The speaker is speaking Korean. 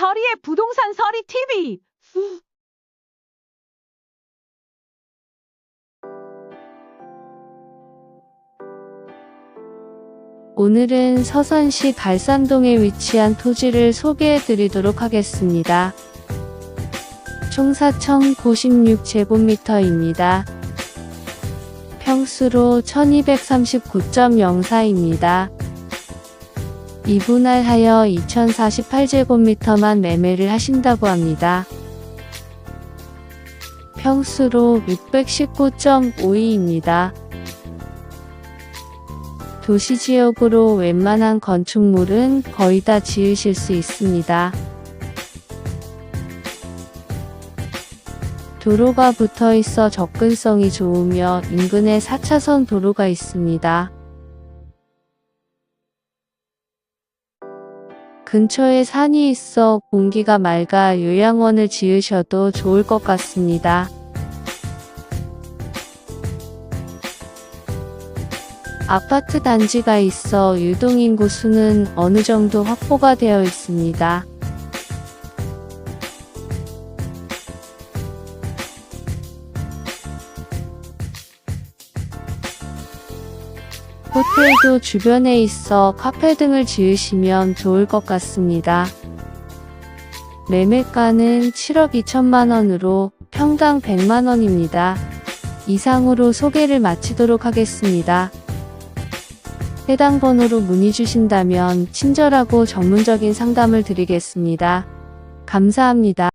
서리의 부동산 서리 TV. 오늘은 서산시 갈산동에 위치한 토지를 소개해 드리도록 하겠습니다. 총 4,096제곱미터입니다. 평수로 1239.04입니다. 이분할하여 2048제곱미터만 매매를 하신다고 합니다. 평수로 619.52입니다. 도시지역으로 웬만한 건축물은 거의 다 지으실 수 있습니다. 도로가 붙어 있어 접근성이 좋으며 인근에 4차선 도로가 있습니다. 근처에 산이 있어 공기가 맑아 요양원을 지으셔도 좋을 것 같습니다. 아파트 단지가 있어 유동인구 수는 어느 정도 확보가 되어 있습니다. 호텔도 주변에 있어 카페 등을 지으시면 좋을 것 같습니다. 매매가는 7억 2천만 원으로 평당 100만 원입니다. 이상으로 소개를 마치도록 하겠습니다. 해당 번호로 문의 주신다면 친절하고 전문적인 상담을 드리겠습니다. 감사합니다.